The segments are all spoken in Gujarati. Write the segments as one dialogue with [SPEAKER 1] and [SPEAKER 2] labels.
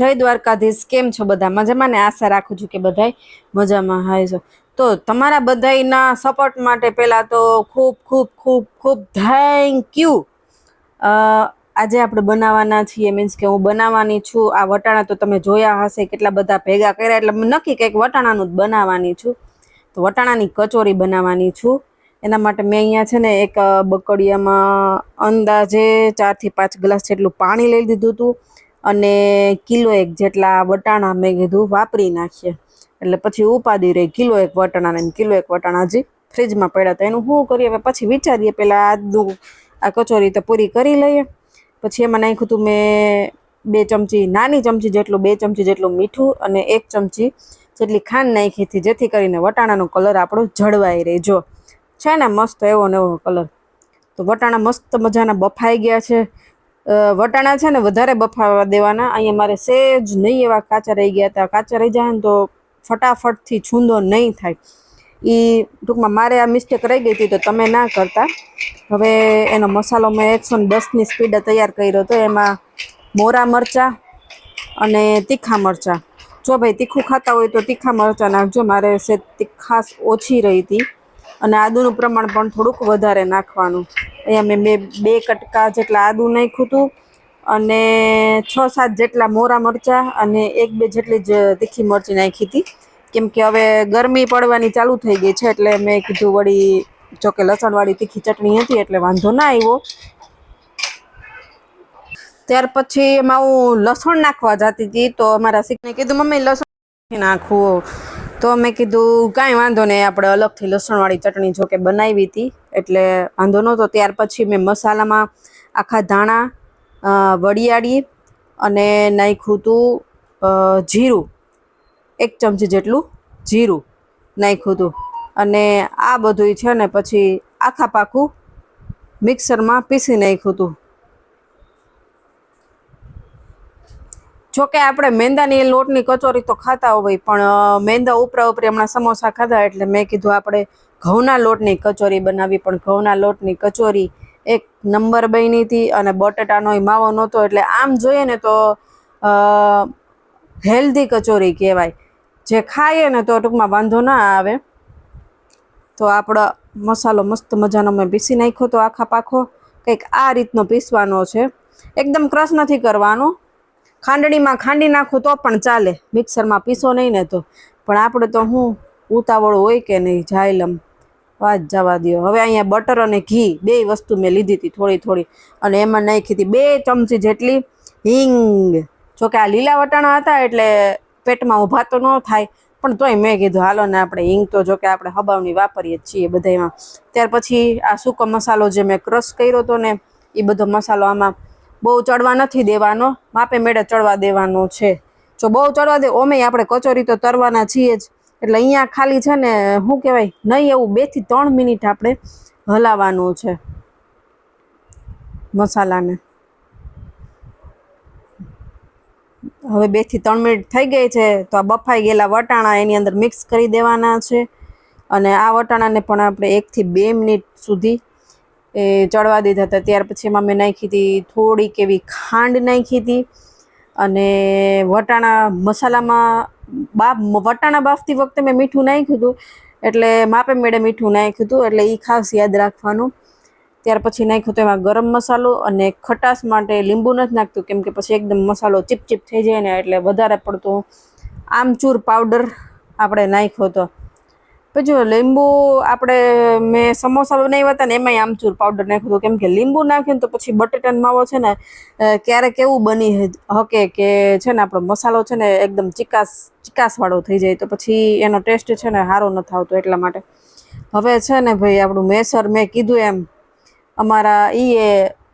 [SPEAKER 1] જય દ્વારકાધીશ, કેમ છો બધા? મજામાં ને? આશા રાખું છું કે બધાય મજામાં હાય છો. તો તમારા બધાયના સપોર્ટ માટે પહેલાં તો ખૂબ ખૂબ ખૂબ ખૂબ થેન્ક યુ આજે આપણે બનાવવાના છીએ. મીન્સ કે હું બનાવવાની છું. આ વટાણા તો તમે જોયા હશે કેટલા બધા ભેગા કર્યા. એટલે નક્કી કંઈક વટાણાનું જ બનાવવાની છું. તો વટાણાની કચોરી બનાવવાની છું. એના માટે મેં અહીંયા છે ને એક બકડિયામાં અંદાજે ચારથી પાંચ ગ્લાસ જેટલું પાણી લઈ લીધું હતું. અને કિલો એક જેટલા વટાણા મેં કીધું વાપરી નાખીએ. એટલે પછી ઉપાદી રહી કિલો એક વટાણા ને કિલો એક વટાણા હજી ફ્રીજમાં પડ્યા હતા. એનું શું કરીએ? હવે પછી વિચારીએ. પહેલાં આદું, આ કચોરી તો પૂરી કરી લઈએ. પછી એમાં નાખ્યું હતું મેં બે ચમચી, નાની ચમચી જેટલું, બે ચમચી જેટલું મીઠું અને એક ચમચી જેટલી ખાંડ નાખી હતી. જેથી કરીને વટાણાનો કલર આપણો જળવાઈ રહે. જો, છે ને મસ્ત એવો ને એવો કલર. તો વટાણા મસ્ત મજાના બફાઈ ગયા છે. વટાણા છે ને વધારે બફાવા દેવાના. અહીંયા મારે સેજ નહીં એવા કાચા રહી ગયા હતા. કાચા રહી જાય ને તો ફટાફટથી છૂંદો નહીં થાય. એ ટૂંકમાં મારે આ મિસ્ટેક રહી ગઈ હતી તો તમે ના કરતા. હવે એનો મસાલો મેં એકસો દસની સ્પીડે તૈયાર કર્યો હતો એમાં મોરા મરચાં અને તીખા મરચાં. જો ભાઈ તીખું ખાતા હોય તો તીખા મરચાં નાખજો. મારે સે તીખાશ ઓછી રહી હતી. અને આદુનું પ્રમાણ પણ થોડુંક વધારે નાખવાનું. અહીંયા મેં બે બે કટકા જેટલા આદુ નાખ્યું હતું અને છ સાત જેટલા મોરા મરચાં અને એક બે જેટલી જ તીખી મરચી નાખી હતી. કેમ કે હવે ગરમી પડવાની ચાલુ થઈ ગઈ છે એટલે મેં કીધું વળી જોકે લસણવાળી તીખી ચટણી હતી એટલે વાંધો ના આવ્યો. ત્યાર પછી એમાં હું લસણ નાખવા જતી હતી તો અમારા શીખને કીધું, મમ્મી, લસણ નાખવું તો મેં કીધું, કાંઈ વાંધો નહીં, આપણે અલગથી લસણવાળી ચટણી જો બનાવી હતી, એટલે વાંધો નહોતો. ત્યાર પછી મેં મસાલામાં આખા ધાણા વડિયાળી અને નાખ્યું હતું જીરું. એક ચમચી જેટલું જીરું નાખ્યું હતું. અને આ બધુંય છે ને, પછી આખા પાકું મિક્સરમાં પીસી નાખ્યું હતું. જોકે આપણે મેંદાની લોટની કચોરી તો ખાતા હોય, પણ મેંદા ઉપરા ઉપરી હમણાં સમોસા ખાધા એટલે મેં કીધું આપણે ઘઉંના લોટની કચોરી બનાવી, પણ ઘઉંના લોટની કચોરી એક નંબર બની હતી અને બટેટાનો માવો નહોતો, એટલે આમ જોઈએ ને તો હેલ્ધી કચોરી કહેવાય. જે ખાઈએ ને તો ટૂંકમાં વાંધો ના આવે. તો આપણો મસાલો મસ્ત મજાનો મેં પીસી નાખ્યો, તો આખા પાખો કંઈક આ રીતનો પીસવાનો છે. એકદમ ક્રશ નથી કરવાનો. ખાંડણીમાં ખાંડી નાખું તો પણ ચાલે. મિક્સરમાં પીસો નહીં ને તો. પણ આપણે તો હું ઉતાવળ હોય કે નહીં, જાયલમ. વાત જવા દો હવે અહીંયા બટર અને ઘી બે વસ્તુ મેં લીધી હતી થોડી થોડી. અને એમાં નાખી હતી બે ચમચી જેટલી હિંગ. જોકે આ લીલા વટાણા હતા એટલે પેટમાં ઊભા તો ન થાય. પણ તોય મેં કીધું, હાલો ને આપણે હિંગ તો જોકે આપણે હબાવની વાપરીએ છીએ બધામાં ત્યાર પછી આ સૂકો મસાલો જે મેં ક્રશ કર્યો હતો ને, એ બધો મસાલો આમાં બહુ ચડવા નથી દેવાનો. માપે મેળે ચડવા દેવાનો છે. જો બહુ ચડવા દે ઓમે આપણે કચોરી તો તરવાના છીએ જ. એટલે અહીંયા ખાલી છે ને, શું કહેવાય, નહીં એવું બેથી ત્રણ મિનિટ આપણે હલાવવાનું છે મસાલાને. હવે બેથી ત્રણ મિનિટ થઈ ગઈ છે, તો આ બફાઈ ગયેલા વટાણા એની અંદર મિક્સ કરી દેવાના છે. અને આ વટાણાને પણ આપણે એકથી બે મિનિટ સુધી એ ચડવા દીધા હતા. ત્યાર પછી એમાં મેં નાખી હતી થોડીક એવી ખાંડ નાખી હતી અને વટાણા મસાલામાં બાફ, વટાણા બાફતી વખતે મેં મીઠું નાખ્યું હતું. એટલે માપે મેળે મીઠું નાખ્યું હતું. એટલે એ ખાસ યાદ રાખવાનું. ત્યાર પછી નાખ્યું તો એમાં ગરમ મસાલો અને ખટાશ માટે લીંબુ નથી નાખતું, કેમ કે પછી એકદમ મસાલો ચીપચીપ થઈ જાય ને એટલે વધારે પડતું આમચૂર પાવડર આપણે નાખ્યો હતો. પછી જો લીંબુ આપણે મેં સમોસા બનાવ્યા હતા ને એમાંય આમચૂર પાવડર નાખ્યું હતું. કેમ કે લીંબુ નાખ્યું ને તો પછી બટેટાનો માવો છે ને ક્યારેક એવું બની હકે કે છે ને આપણો મસાલો છે ને એકદમ ચિકાસ, ચિકાસવાળો થઈ જાય તો પછી એનો ટેસ્ટ છે ને સારો નથી આવતો એટલા માટે. હવે છે ને ભાઈ આપણું મેસર મેં કીધું એમ, અમારા ઈએ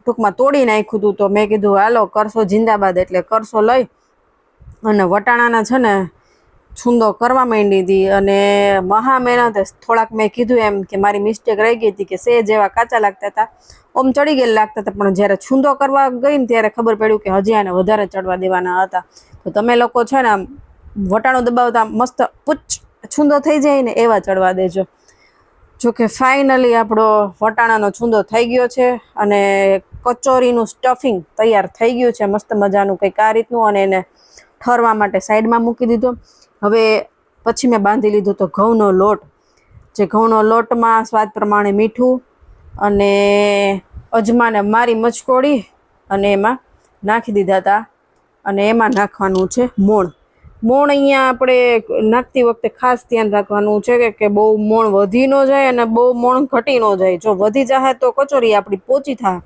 [SPEAKER 1] ટૂંકમાં તોડી નાખ્યું હતું તો મેં કીધું, હાલો, કરશો જિંદાબાદ એટલે કરશો લઈ. અને વટાણાના છે ને છૂંદો કરવા માંડી હતી અને મહા મહેનત થોડાક મેં કીધું એમ કે મારી મિસ્ટેક રહી ગઈ હતી કે સે જેવા કાચા લાગતા હતા. ઓમ ચડી ગયેલા લાગતા હતા, પણ જ્યારે છૂંદો કરવા ગઈ ને ત્યારે ખબર પડ્યું કે હજી આને વધારે ચડવા દેવાના હતા. તો તમે લોકો છે ને આમ વટાણું દબાવતા મસ્ત પૂચ છૂંદો થઈ જાય ને એવા ચડવા દેજો. જોકે ફાઇનલી આપણો વટાણાનો છૂંદો થઈ ગયો છે અને કચોરીનું સ્ટફિંગ તૈયાર થઈ ગયું છે. મસ્ત મજાનું કંઈક આ રીતનું અને એને ઠરવા માટે સાઈડમાં મૂકી દીધો. હવે પછી મેં બાંધી લીધો તો ઘઉંનો લોટ. જે ઘઉંનો લોટમાં સ્વાદ પ્રમાણે મીઠું અને અજમાને મારી મચકોડી અને એમાં નાખી દીધા હતા. અને એમાં નાખવાનું છે મોણ. મોણ અહીંયા આપણે નાખતી વખતે ખાસ ધ્યાન રાખવાનું છે કે બહુ મોણ વધી ન જાય અને બહુ મોણ ઘટી ન જાય. જો વધી જાય તો કચોરી આપણી પોચી થાય.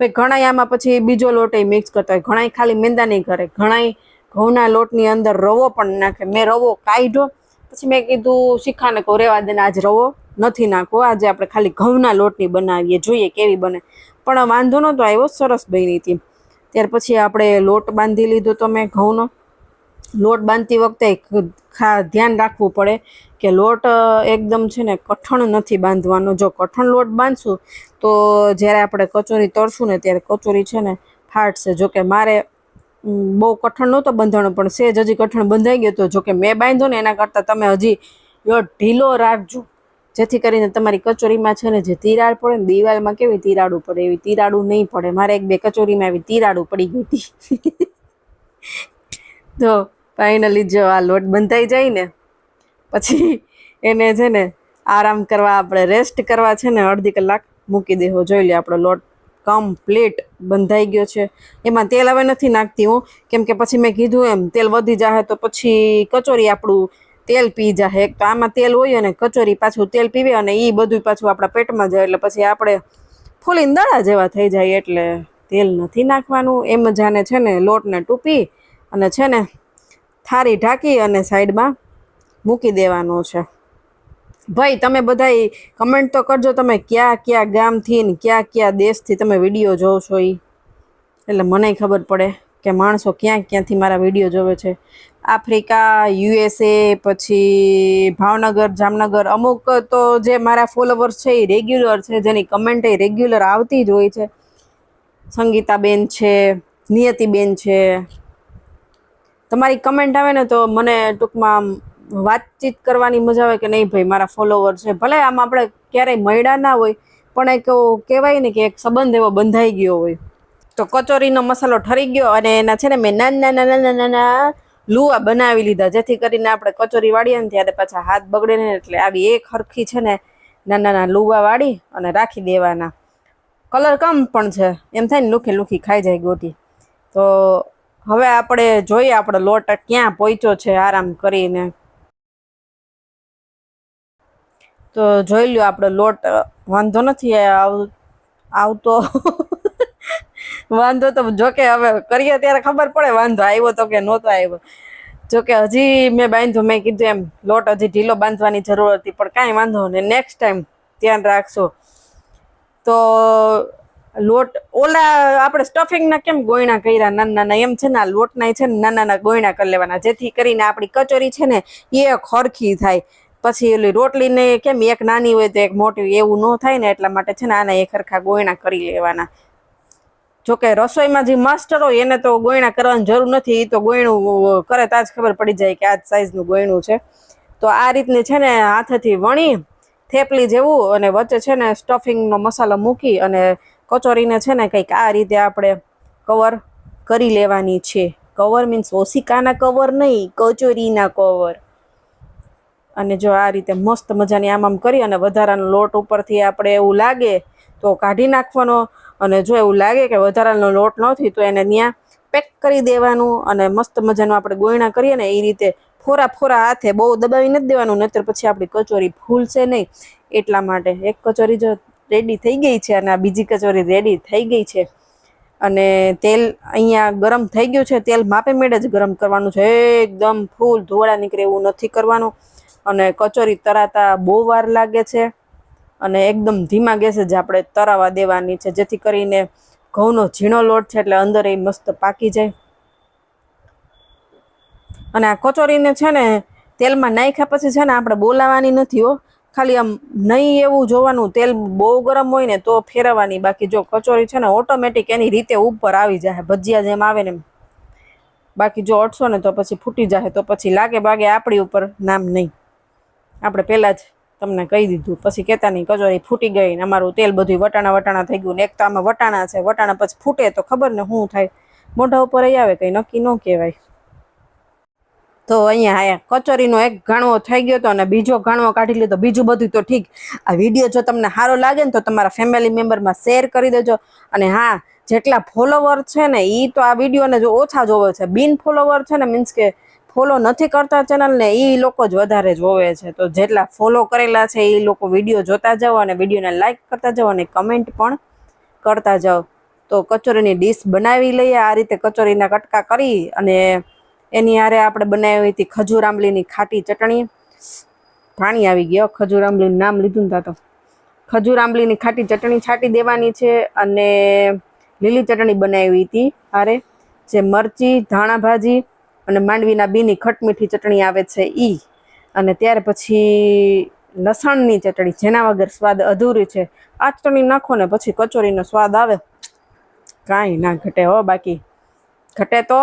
[SPEAKER 1] ઘણાય ઘણા આમાં પછી બીજો લોટ મિક્સ કરતા હોય. ઘણા ખાલી મેંદા નહીં કરે ઘણા ઘઉંના લોટની અંદર રવો પણ નાખે. મેં રવો કાઢ્યો. પછી મેં કીધું, શીખાને કહું, રેવા દેને આજ રવો નથી નાખવો. આજે આપણે ખાલી ઘઉંના લોટની બનાવીએ, જોઈએ કેવી બને. પણ વાંધો નહોતો આવ્યો સરસ બની હતી. ત્યાર પછી આપણે લોટ બાંધી લીધો તો મેં ઘઉંનો. લોટ બાંધતી વખતે ખા ધ્યાન રાખવું પડે કે લોટ એકદમ છે ને કઠણ નથી બાંધવાનો. જો કઠણ લોટ બાંધશું, તો જ્યારે આપણે કચોરી તળશું ને ત્યારે કચોરી છે ને ફાટશે. જો કે મારે બહુ કઠણ નહોતો બંધાણો, પણ સેજ હજી કઠણ બંધાઈ ગયો તો જોકે મેં બાંધ્યો ને એના કરતાં તમે હજી ઢીલો રાખજો. જેથી કરીને તમારી કચોરીમાં છે ને જે તિરાડ પડે ને દિવાલમાં કેવી તિરાડું પડે, એવી તિરાડું નહીં પડે. મારે એક બે કચોરીમાં એવી તિરાડું પડી ગઈ હતી. તો ફાઇનલી જો આ લોટ બંધાઈ જાય ને, પછી એને છે ને આરામ કરવા, આપણે રેસ્ટ કરવા છે ને અડધી કલાક મૂકી દેવો. જોઈ લે આપણો લોટ કમ્પ્લીટ બંધાઈ ગયો છે. એમાં તેલ હવે નથી નાખતી હું. કેમ કે પછી મેં કીધું એમ, તેલ વધી જાહે તો પછી કચોરી આપણું તેલ પી જાહે. એક તો આમાં તેલ હોય અને કચોરી પાછું તેલ પીવે અને એ બધું પાછું આપણા પેટમાં જાય એટલે પછી આપણે ફૂલીને દડા જેવા થઈ જાય એટલે તેલ નથી નાખવાનું. એમ જાને છે ને લોટને ટૂપી અને છે ને થારી ઢાંકી અને સાઈડમાં મૂકી દેવાનો છે. ભાઈ, તમે બધાય કમેન્ટ તો કરજો. તમે ક્યાં ક્યાં ગામથી ને ક્યાં ક્યાં દેશથી તમે વીડિયો જોવો છો એ એટલે મને ખબર પડે કે માણસો ક્યાં ક્યાંથી મારા વીડિયો જોવે છે. આફ્રિકા યુએસએ પછી ભાવનગર, જામનગર, અમુક તો જે મારા ફોલોવર્સ છે એ રેગ્યુલર છે, જેની કમેન્ટ એ રેગ્યુલર આવતી જ હોય છે. સંગીતાબેન છે, નિયતિબેન છે. તમારી કમેન્ટ આવે ને તો મને ટૂંકમાં આમ વાતચીત કરવાની મજા આવે કે નહીં ભાઈ, મારા ફોલોવર છે. ભલે આમ આપણે ક્યારેય મળ્યા ના હોય, પણ એક કહેવાય ને કે એક સંબંધ એવો બંધાઈ ગયો હોય. તો કચોરીનો મસાલો ઠરી ગયો અને એના છે ને મેં નાના નાના નાના નાના લુવા બનાવી લીધા. જેથી કરીને આપણે કચોરી વાળીએ ને ત્યારે પાછા હાથ બગડે ને એટલે આવી એક હરખી છે ને નાના નાના લુવા વાળી અને રાખી દેવાના. કલર કમ પણ છે. એમ થાય ને લુખી લુખી ખાઈ જાય ગોટી. તો હવે આપણે જોઈએ, આપણો લોટ ક્યાં પહોંચ્યો છે, આરામ કરીને. તો જોઈ લ્યો આપણો લોટ વાંધો નથી આવ- આવતો. વાંધો તો જોકે હવે કરીએ ત્યારે ખબર પડે વાંધો આવ્યો તો કે નહોતો આવ્યો. જોકે હજી મેં બાંધ્યો, મેં કીધું એમ, લોટ હજી ઢીલો બાંધવાની જરૂર હતી, પણ કાંઈ વાંધો નહીં. નેક્સ્ટ ટાઈમ ધ્યાન રાખશો તો લોટ, ઓલા આપણે સ્ટફિંગના કેમ ગોયણા કર્યા? નાના નાના એમ છે ને, આ લોટના છે ને નાના નાના ગોયણા કરી લેવાના. જેથી કરીને આપણી કચોરી છે ને, એ ખરખી થાય. પછી ઓલી રોટલીને કેમ એક નાની હોય તો એક મોટી એવું ન થાય ને એટલા માટે છે ને આના એક ખરખા ગોયણા કરી લેવાના. જોકે રસોઈમાં જે માસ્ટર હોય એને તો ગોયણા કરવાની જરૂર નથી એ તો ગોયણું કરે તો ખબર પડી જાય કે આ સાઈઝનું ગોયણું છે. તો આ રીતની છે ને હાથેથી વણી, થેપલી જેવું અને વચ્ચે છે ને સ્ટફિંગનો મસાલો મૂકી અને કચોરીને છે ને કંઈક આ રીતે આપણે કવર કરી લેવાની છે. કવર મીન્સ ઓસિકાના કવર નહીં, કચોરીના કવર અને જો આ રીતે મસ્ત મજાની આમ આમ કરી અને વધારાનો લોટ ઉપરથી આપણે એવું લાગે તો કાઢી નાખવાનો. અને જો એવું લાગે કે વધારાનો લોટ નથી તો એને ત્યાં પેક કરી દેવાનું અને મસ્ત મજાનું આપણે ગોયણા કરીએ ને એ રીતે ફોરા ફોરા હાથે બહુ દબાવી નથી દેવાનું, નહીતર પછી આપણી કચોરી ફૂલશે નહીં. એટલા માટે એક કચોરી જો રેડી થઈ ગઈ છે અને આ બીજી કચોરી રેડી થઈ ગઈ છે. અને તેલ અહીંયા ગરમ થઈ ગયું છે, તેલ માપે મેળે જ ગરમ કરવાનું છે. એકદમ ફૂલ ધોળા નીકળે એવું નથી કરવાનું. અને કચોરી તરાતા બહુ વાર લાગે છે અને એકદમ ધીમા ગેસે જ આપણે તરાવા દેવાની છે, જેથી કરીને ઘઉંનો ઝીણો લોટ છે એટલે અંદર એ મસ્ત પાકી જાય. અને આ કચોરીને છે ને તેલમાં નાખ્યા પછી છે ને આપણે બોલાવાની નથી હો. ખાલી આમ નહીં એવું જોવાનું, તેલ બહુ ગરમ હોય ને તો ફેરવવાની. બાકી જો કચોરી છે ને ઓટોમેટિક એની રીતે ઉપર આવી જાય ભજીયા જેમ આવે ને બાકી જો અટશો ને તો પછી ફૂટી જાય તો પછી લાગે બાગે આપણી ઉપર નામ નહીં. આપણે પહેલાં જ તમને કહી દીધું. પછી કેતાની કચોરી ફૂટી ગઈ ને અમારું તેલ બધું વટાણા વટાણા થઈ ગયું ને એક તો આમાં વટાણા છે, વટાણા પછી ફૂટે તો ખબર ને શું થાય. મોઢા ઉપર અહીં આવે કંઈ, નક્કી ન કહેવાય. તો અહીંયા આયા, કચોરીનો એક ગાણવો થઈ ગયો હતો અને બીજો ગાણવો કાઢી લીધો, બીજું બધું તો ઠીક. આ વીડિયો જો તમને સારો લાગે ને તો તમારા ફેમિલી મેમ્બરમાં શેર કરી દેજો. અને હા, જેટલા ફોલોવર છે ને એ તો આ વિડીયોને જો ઓછા જોવે છે. બિન ફોલોવર છે ને મીન્સ કે ફોલો નથી કરતા ચેનલને એ લોકો જ વધારે જોવે છે. તો જેટલા ફોલો કરેલા છે એ લોકો વીડિયો જોતા જાઓ અને વિડીયોને લાઇક કરતા જાઓ અને કમેન્ટ પણ કરતા જાઓ. તો કચોરીની ડીશ બનાવી લઈએ, આ રીતે કચોરીના કટકા કરી અને એની હારે આપણે બનાવી હતી ખજૂર આંબલીની ખાટી ચટણી. પાણી આવી ગયો, ખજૂર આંબલીનું નામ લીધું ને તા. ખજૂર આંબલીની ખાટી ચટણી છાંટી દેવાની છે અને લીલી ચટણી બનાવી હતી હારે. જે મરચી, ધાણા ભાજી અને માંડવીના બીની ખટમીઠી ચટણી આવે છે ઈ. અને ત્યાર પછી લસણની ચટણી, જેના વગર સ્વાદ અધૂરી છે. આ ચટણી નાખો ને પછી કચોરીનો સ્વાદ આવે. કાંઈ ના ઘટે હો બાકી. ઘટે તો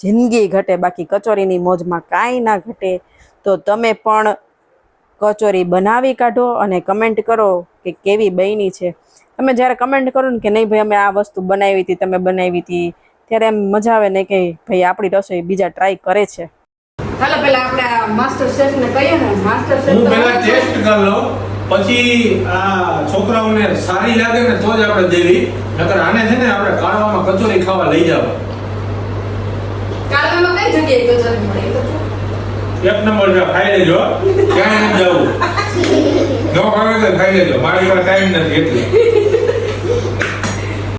[SPEAKER 1] જિંદગી ઘટે બાકી કચોરીની મોજમાં કાંઈ ના ઘટે. તો તમે પણ કચોરી બનાવી કાઢો અને કમેન્ટ કરો કે કેવી બની છે. તમે જ્યારે કમેન્ટ કરો ને કે નહીં ભાઈ અમે આ વસ્તુ બનાવી હતી, તમે બનાવી હતી ત્યારે એમ મજા આવે ને કે ભાઈ આપણી રસોઈ બીજા ટ્રાય કરે છે. ચાલો પેલા આપણે આ માસ્ટર શેફ ને કહીએ ને. માસ્ટર
[SPEAKER 2] હું પેલા ટેસ્ટ કરી લઉં પછી આ છોકરાઓને સારી લાગે ને તો જ આપણે દેવી. નકર આને છે ને આપણે કાળવામાં કચોરી ખાવા લઈ જાવ.
[SPEAKER 1] કાળવામાં કઈ જગ્યાએ કચોરી મળે.
[SPEAKER 2] એક નંબર છે ખાઈ લેજો. ક્યાંય નથી જવું. ન ખાવે તો ખાઈ લેજો. મારી પાસે ટાઈમ નથી એટલે.